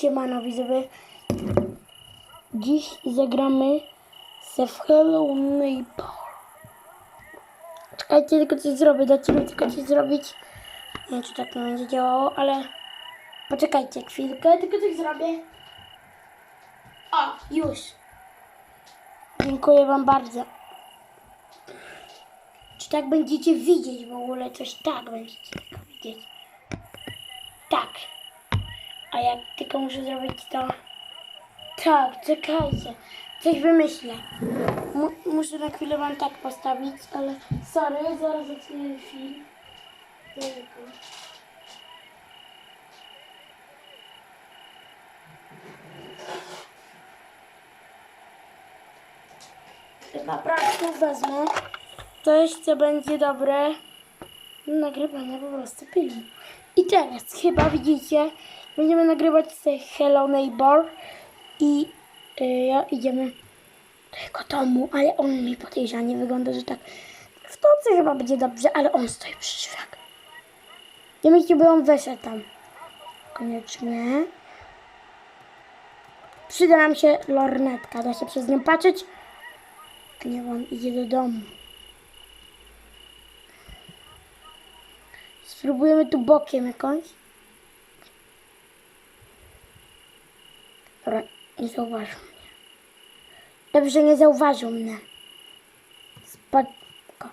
Siemano widzowie. Dziś zagramy w Hello Neighbor. Czekajcie, tylko coś zrobię. Dajcie mi tylko coś zrobić. Nie wiem, czy tak nie będzie działało, ale... Poczekajcie chwilkę, tylko coś zrobię. O, już. Dziękuję wam bardzo. Czy tak będziecie widzieć w ogóle? Coś tak będziecie widzieć. Tak. A jak tylko muszę zrobić to... Tak, czekajcie. Coś wymyślę. Mu- muszę na chwilę wam tak postawić, ale sorry, zaraz zacznę film. Jejku. Naprawdę wezmę coś, co będzie dobre do nagrywania po prostu filmu. I teraz chyba widzicie, będziemy nagrywać sobie Hello Neighbor i y, ja idziemy do jego domu, ale on mi podejrzanie wygląda, że tak w to co chyba będzie dobrze, ale on stoi przy drzwiach. Ja myślę, by on weszedł tam. Koniecznie. Przyda nam się lornetka, da się przez nią patrzeć. Nie, on idzie do domu. Spróbujemy tu bokiem jakąś. Dobra, nie zauważył mnie. Dobrze, nie zauważył mnie. Spadko.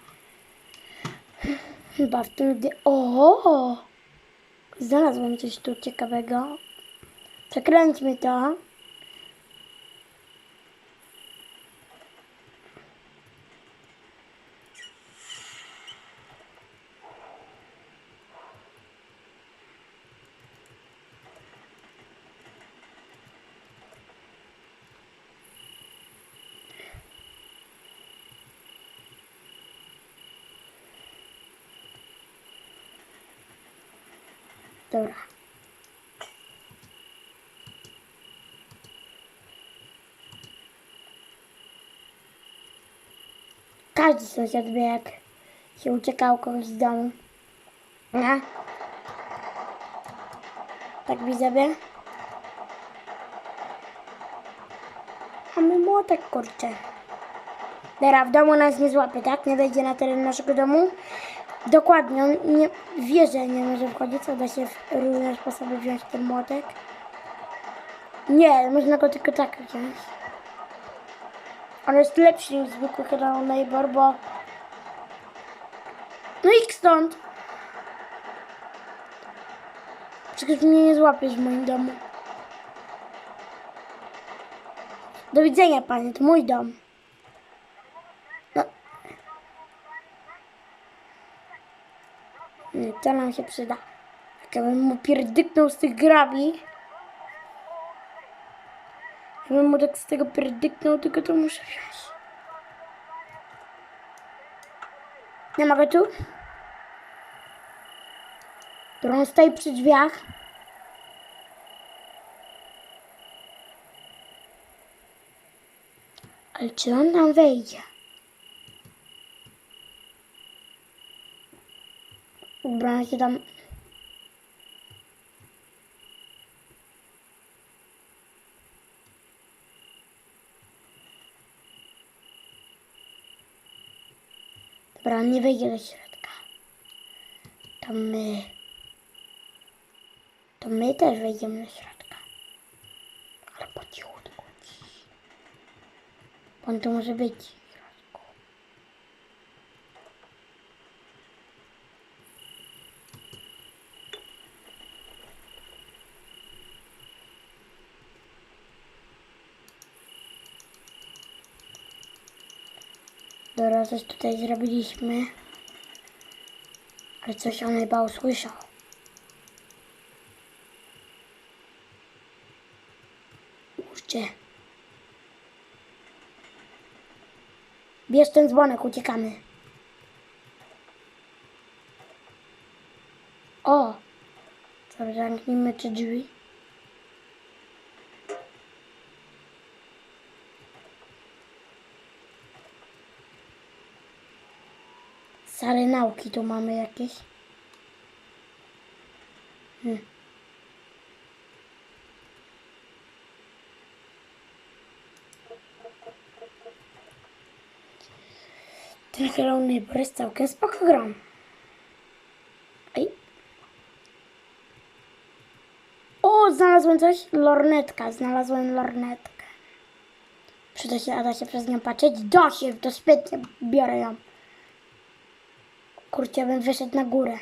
Chyba w tym... dy- O! Znalazłem coś tu ciekawego. Przekręćmy to. Dobra. Każdy sąsiad wie, jak się uciekało kogoś z domu. Nie? Tak widzowie? Mamy młotek, kurczę. Dobra, w domu nas nie złapie, tak? Nie wejdzie na teren naszego domu. Dokładnie, on nie wie, że nie może wchodzić, co da się w różne sposoby wziąć ten młotek. Nie, można go tylko tak wziąć. On jest lepszy niż zwykły Hello Neighbor, bo... No i stąd! Przecież mnie nie złapiesz w moim domu. Do widzenia, panie, to mój dom. No. Nie, To nam się przyda. Jak ja bym mu pierdyknął z tych grabi. Jakbym mu tak z tego pierdyknął, tylko to muszę wziąć. Nie mogę tu? On stoi przy drzwiach. Ale czy on tam wejdzie? Ubrałem się tam. Dobra, nie wejdzie do środka. To my. To my też wejdziemy do środka. Ale po cichutku. On tu może być w środku. Coś tutaj zrobiliśmy. Ale coś on chyba usłyszał. Kurczę. Bierz ten dzwonek, uciekamy. O! Zamknijmy te drzwi. Stare nauki tu mamy jakieś. Hmm. Ten zielony brys całkiem spoko gram. O, znalazłem coś. Lornetka. Znalazłem lornetkę. Przyda się, a da się przez nią patrzeć? Da się, to spytnie biorę ją. Kurczę, bym wyszedł na górę.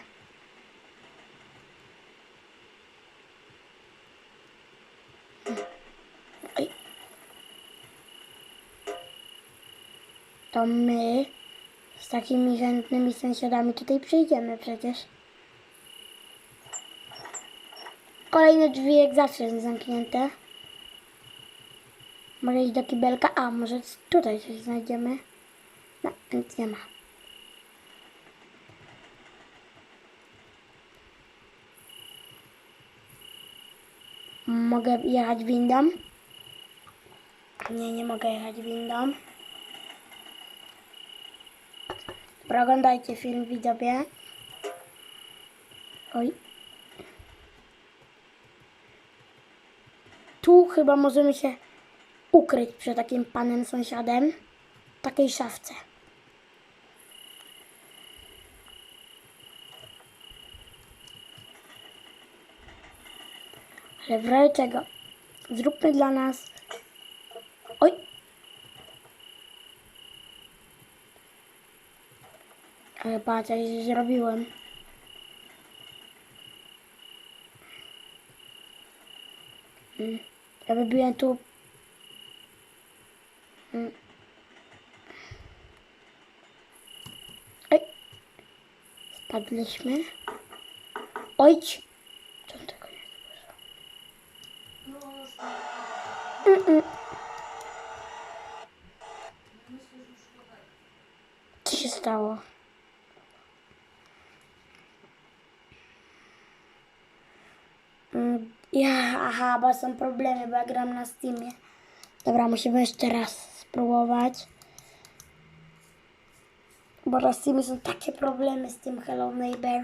To my z takimi chętnymi sąsiadami tutaj przyjdziemy przecież. Kolejne drzwi jak zawsze są zamknięte. Może iść do kibelka? A, może tutaj coś znajdziemy? No, nic nie ma. Mogę jechać windą? Nie, nie mogę jechać windą. Dobra, oglądajcie film widzowie. Oj. Tu chyba możemy się ukryć przed takim panem sąsiadem. W takiej szafce. Ale w razie czego zróbmy dla nas. Oj! Ale patrz, coś zrobiłem. Mm. Ja wybiłem tu. Mm. Oj! Spadliśmy. Oj! Co on tego nie Mm-mm. Co się stało? Mm, Ja, aha, bo są problemy, bo ja gram na Steamie. Dobra, musimy jeszcze raz spróbować. Bo na Steamie są takie problemy z tym Hello Neighbor.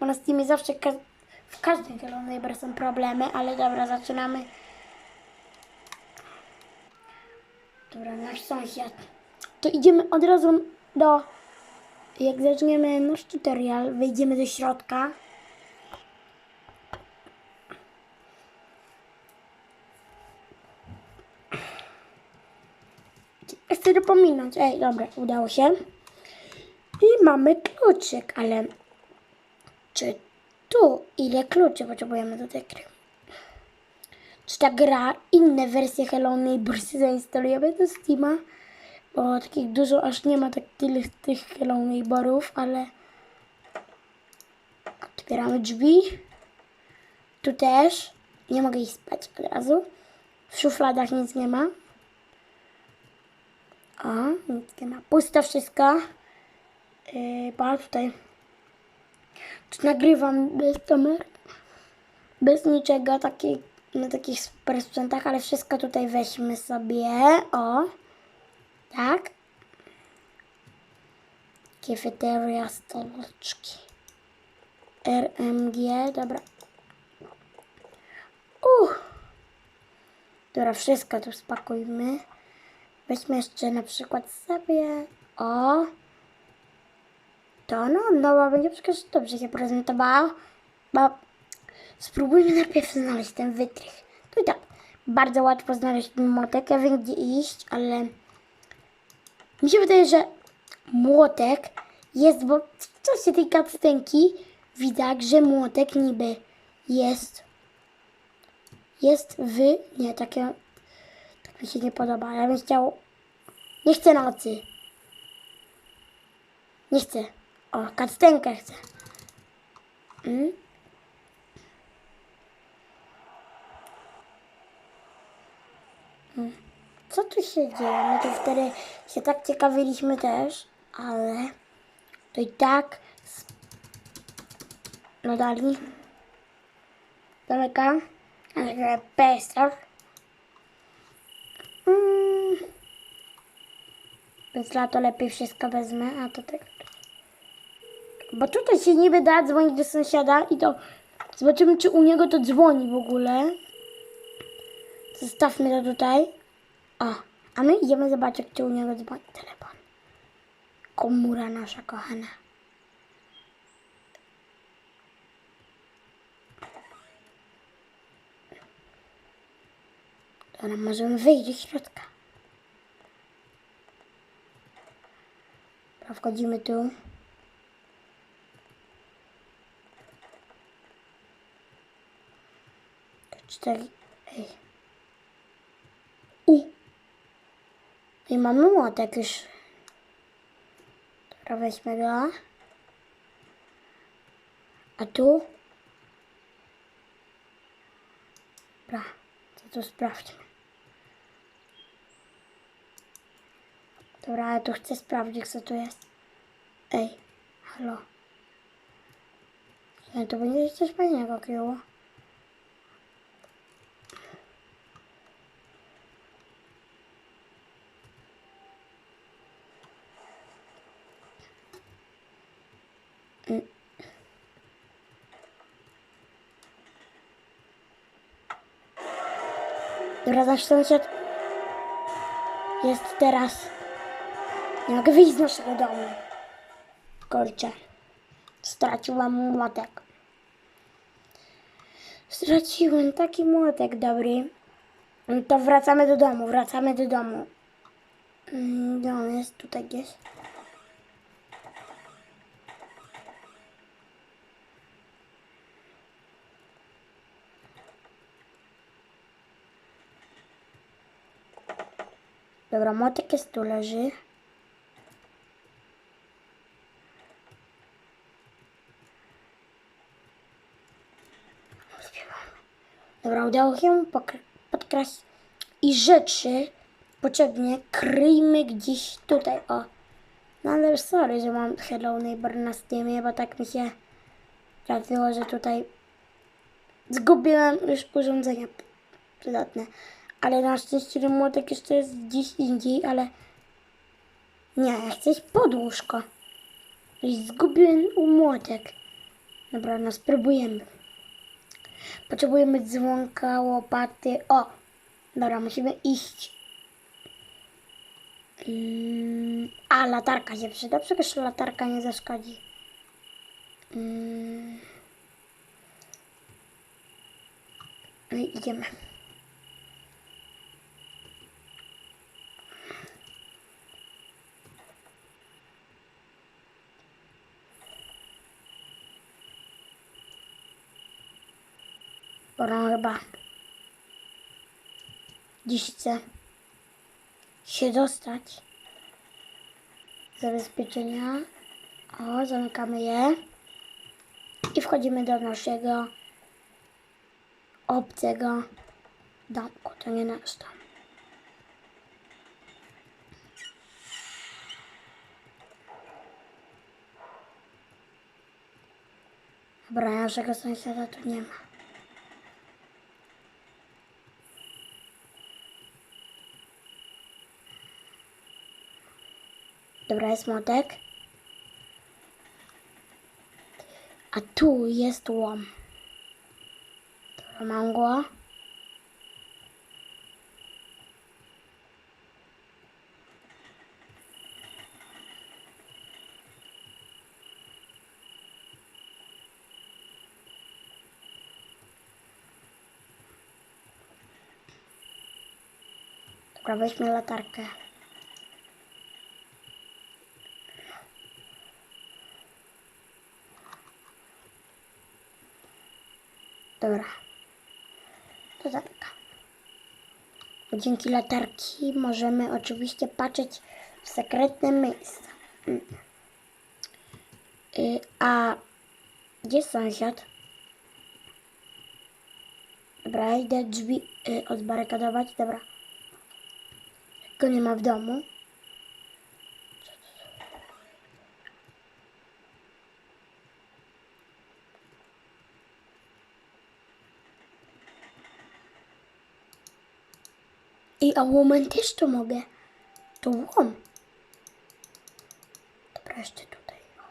Bo na Steamie zawsze ka w każdym Hello Neighbor są problemy, ale dobra, zaczynamy. Dobra, nasz sąsiad. To idziemy od razu do... Jak zaczniemy nasz tutorial, wejdziemy do środka. Chcę dopominać. Ej, dobra, udało się. I mamy kluczyk, ale czy tu ile kluczy potrzebujemy do tej gry? Czy ta gra, inne wersje Hello Neighborsy zainstalujemy do Steama? Bo takich dużo aż nie ma tak tyle tych Hello Neighborów, ale otwieramy drzwi. Tu też. Nie mogę ich spać od razu. W szufladach nic nie ma. O, nic nie ma. Pusto wszystko. Yy, tutaj. Tu nagrywam bez kamer. Bez niczego, taki, na takich super sprzętach, ale wszystko tutaj weźmy sobie. O, tak. Kafeteria, stoliczki. RMG, dobra. Uch. Dobra, wszystko tu spakujmy. Weźmy jeszcze na przykład sobie. O. To no, no, będzie przecież dobrze się prezentowała. Bo spróbujmy najpierw znaleźć ten wytrych. Tu tak, bardzo łatwo znaleźć młotek. Ja wiem gdzie iść, ale mi się wydaje, że młotek jest, bo w czasie tej cutscenki widać, że młotek niby jest jest w... Nie, takie... Tak mi się nie podoba. Ja bym chciał... Nie chcę nocy. Nie chcę. O, kactenkę chcę. Mm? Co tu się dzieje? My tu wtedy się tak ciekawiliśmy też, ale to i tak no dali. Zamykam. Ale Pestor. Mm. Więc lato lepiej wszystko wezmę, a to tak. Bo tutaj się niby da dzwonić do sąsiada i to zobaczymy, czy u niego to dzwoni w ogóle. Zostawmy to tutaj. O, a my idziemy zobaczyć, czy u niego dzwoni telefon. komura nasza kochana. Dobra, możemy wyjść do środka. Dobra, wchodzimy tu. Cztery. Ej. U. I mamy młotek już. Dobra, weźmy go. A tu? Dobra, to tu sprawdźmy. Dobra, ale tu chcę sprawdzić, co tu jest. Ej, halo. To będzie coś fajnego kryło. Dobra, nasz sąsiad jest teraz. Nie mogę wyjść z naszego domu. Kurczę. Straciłam młotek. Straciłem taki młotek dobry. To wracamy do domu, wracamy do domu. Mm, on jest? Tutaj gdzieś. Dobra, młotek jest tu leży. Dobra, udało się podkraść. I rzeczy potrzebnie kryjmy gdzieś tutaj, o. No ale sorry, że mam Hello Neighbor na Steamie, bo tak mi się trafiło, że tutaj zgubiłem już urządzenia przydatne. Ale na szczęście ten młotek jeszcze jest gdzieś indziej, ale nie, ja chcę iść pod łóżko. Zgubiłem u młotek. Dobra, no spróbujemy. Potrzebujemy dzwonka, łopaty. O! Dobra, musimy iść. Mm, a, latarka się przyda. Przecież latarka nie zaszkodzi. Mm. No i idziemy. Pora chyba dziś chcę się dostać. Zabezpieczenia. O, zamykamy je. I wchodzimy do naszego obcego domku. To nie nasz dom. Dobra, naszego sąsiada tu nie ma. Dobra, jest młotek. A tu jest łom. Dobra, mam go. Dobra, weźmy latarkę. Dobra. To zamykam. Dzięki latarki możemy oczywiście patrzeć w sekretne miejsca. Y, a gdzie sąsiad? Dobra, idę drzwi y, odbarykadować. Dobra. Go nie ma w domu. A łomem też to mogę. To łom. Dobra, jeszcze tutaj. o.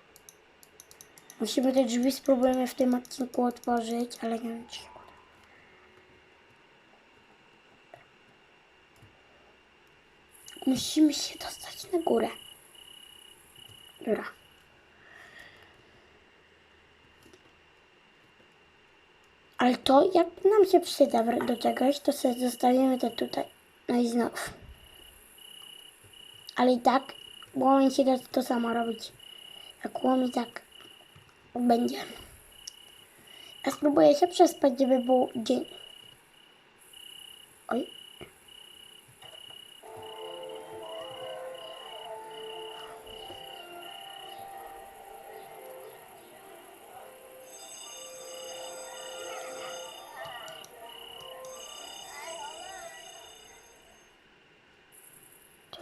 Musimy te drzwi spróbujemy w tym odcinku otworzyć, ale nie wiem czy się uda. Musimy się dostać na górę. Dobra. Ale to jak nam się przyda do czegoś, to sobie zostawimy to tutaj. No i znów. Ale i tak łomi się da to samo robić. Jak łomi, tak będzie. Ja spróbuję się przespać, żeby był dzień. Oj.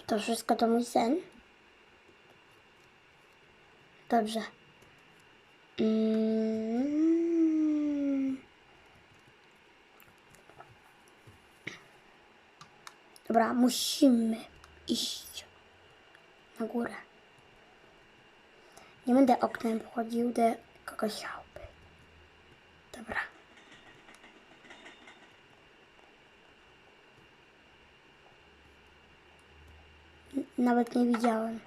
To, wszystko to mój sen? Dobrze. Mm. Dobra, musimy iść na górę. Nie będę oknem wchodził do kogoś chałupy. Dobra. Nawet nie widziałem.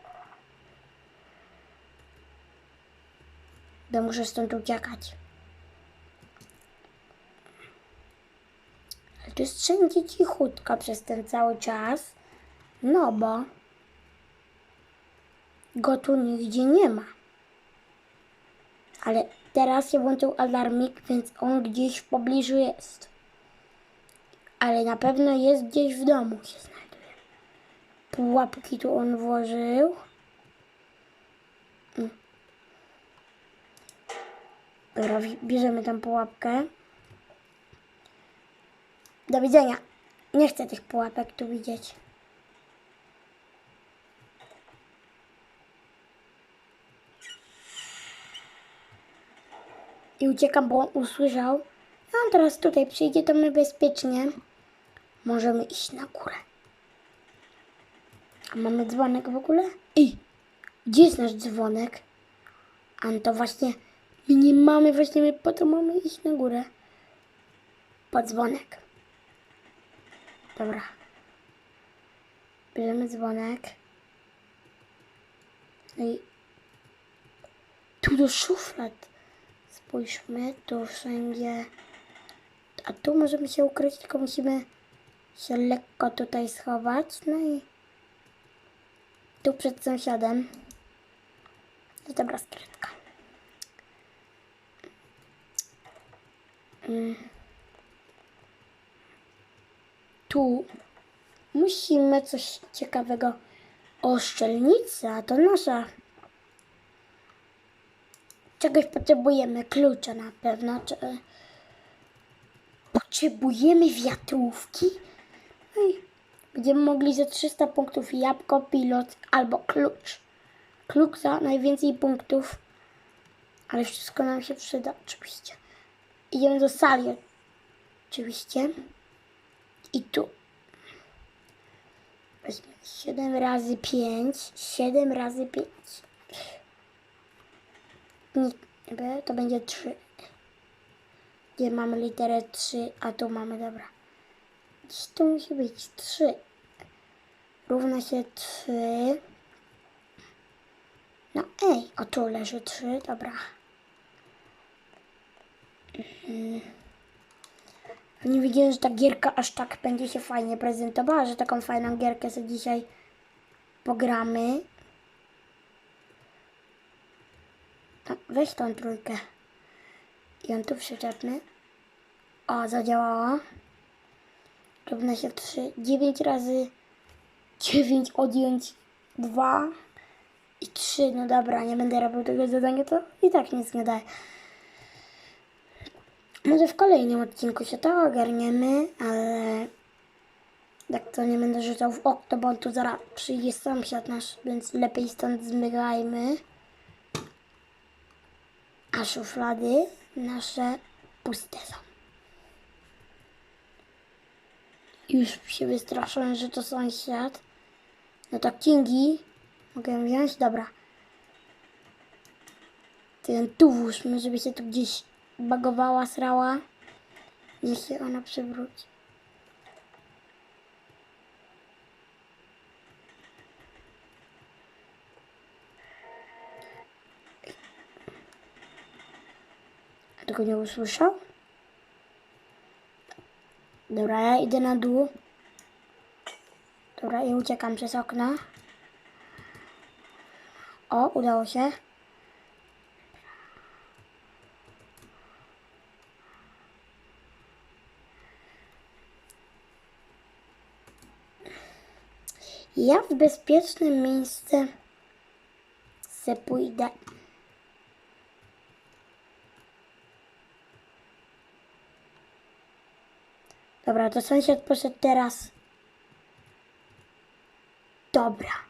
Bo muszę stąd uciekać. Ale to jest wszędzie cichutko przez ten cały czas. No bo go tu nigdzie nie ma. Ale teraz się włączył alarmik, więc on gdzieś w pobliżu jest. Ale na pewno jest gdzieś w domu się. Pułapki tu on włożył. Mm. Dobra, bierzemy tą pułapkę. Do widzenia. Nie chcę tych pułapek tu widzieć. I uciekam, bo on usłyszał. A on teraz tutaj przyjdzie, to my bezpiecznie możemy iść na górę. Mamy dzwonek w ogóle? Ej, gdzie jest nasz dzwonek? A no to właśnie, my nie mamy, właśnie my po to mamy iść na górę. Po dzwonek. Dobra. Bierzemy dzwonek. No i tu do szuflad. Spójrzmy, tu wszędzie. A tu możemy się ukryć, tylko musimy się lekko tutaj schować. No i tu przed sąsiadem. Dobra skrytka. Mm. Tu musimy coś ciekawego. O, szczelnica, to nasza. Czegoś potrzebujemy, klucza na pewno. Czy... Potrzebujemy wiatrówki? No i będziemy mogli za 300 punktów jabłko, pilot albo klucz. Klucz za najwięcej punktów, ale wszystko nam się przyda, oczywiście. Idziemy do sali, oczywiście. I tu. Weźmy 7 razy 5. 7 razy 5. Nie, to będzie 3. Gdzie mamy literę 3, a tu mamy, dobra. Gdzieś tu musi być 3. Równa się 3. No ej, o tu leży 3, dobra. Mhm. Nie wiedziałem, że ta gierka aż tak będzie się fajnie prezentowała, że taką fajną gierkę sobie dzisiaj pogramy. No, weź tą trójkę. I ją tu przyczepmy. O, zadziałało. Równa się 3. 9 razy 9 odjąć 2 i 3. No dobra, nie będę robił tego zadania, to i tak nic nie daje. Może w kolejnym odcinku się to ogarniemy, ale tak to nie będę rzucał w okno, bo tu zaraz przyjdzie sąsiad nasz, więc lepiej stąd zmykajmy. A szuflady nasze puste są. Już się wystraszyłem, że to sąsiad. No to Kingi mogę wziąć? Dobra. Ten tu włóżmy, żeby się tu gdzieś bagowała, srała. Niech się ona przywróci. A tego nie usłyszał? Dobra, ja idę na dół. Dobra, i uciekam przez okno. O, udało się. Ja w bezpieczne miejsce se pójdę. Dobra, to sąsiad poszedł teraz. Dobra.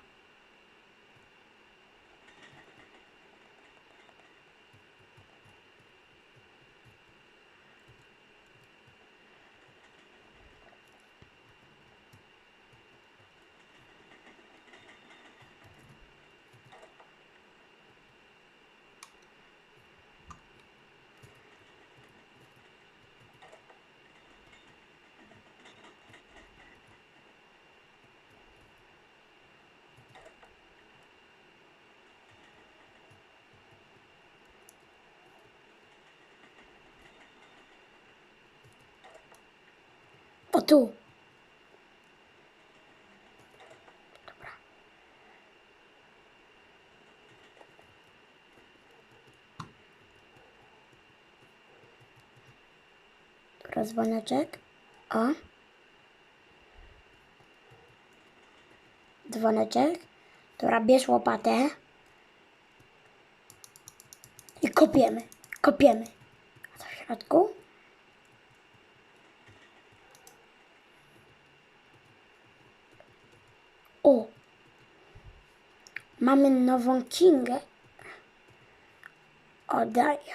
O tu. Dobra. Dobra, dzwoneczek. O. Dzwoneczek. Dobra, bierz łopatę. I kopiemy. Kopiemy. A co w środku? O! Mamy nową księgę. Oddaję.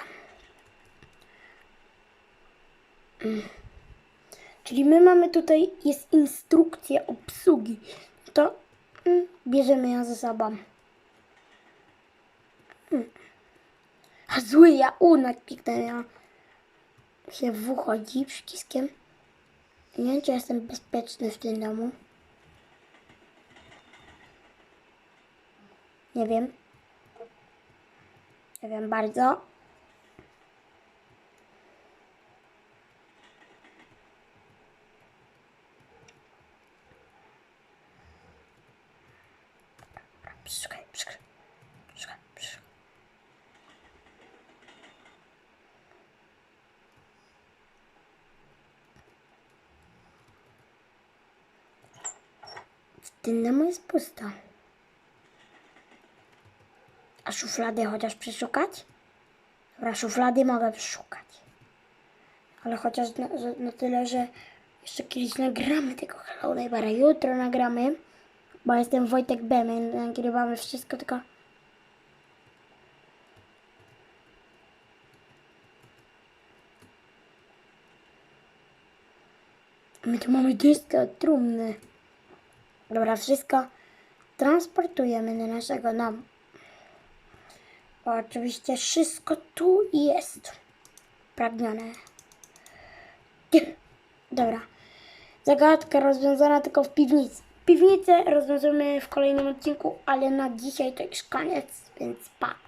Mm. Czyli my mamy tutaj, jest instrukcja obsługi. To mm, bierzemy ją ze sobą. Mm. A zły jaunak kliknęła. Się w ucho chodzi przyciskiem. Nie wiem, czy jestem bezpieczny w tym domu. Nie wiem. Nie wiem bardzo. W tym domu jest pusto. Szuflady chociaż przeszukać? Dobra, szuflady mogę przeszukać. Ale chociaż na, na tyle, że jeszcze kiedyś nagramy tego Hello Neighbora. Jutro nagramy, bo jestem Wojtek B. My nagrywamy wszystko, tylko... My tu mamy od trumny. Dobra, wszystko transportujemy do naszego domu. Oczywiście wszystko tu jest pragnione. Dobra. Zagadka rozwiązana tylko w piwnicy. Piwnicę rozwiążemy w kolejnym odcinku, ale na dzisiaj to już koniec, więc pa.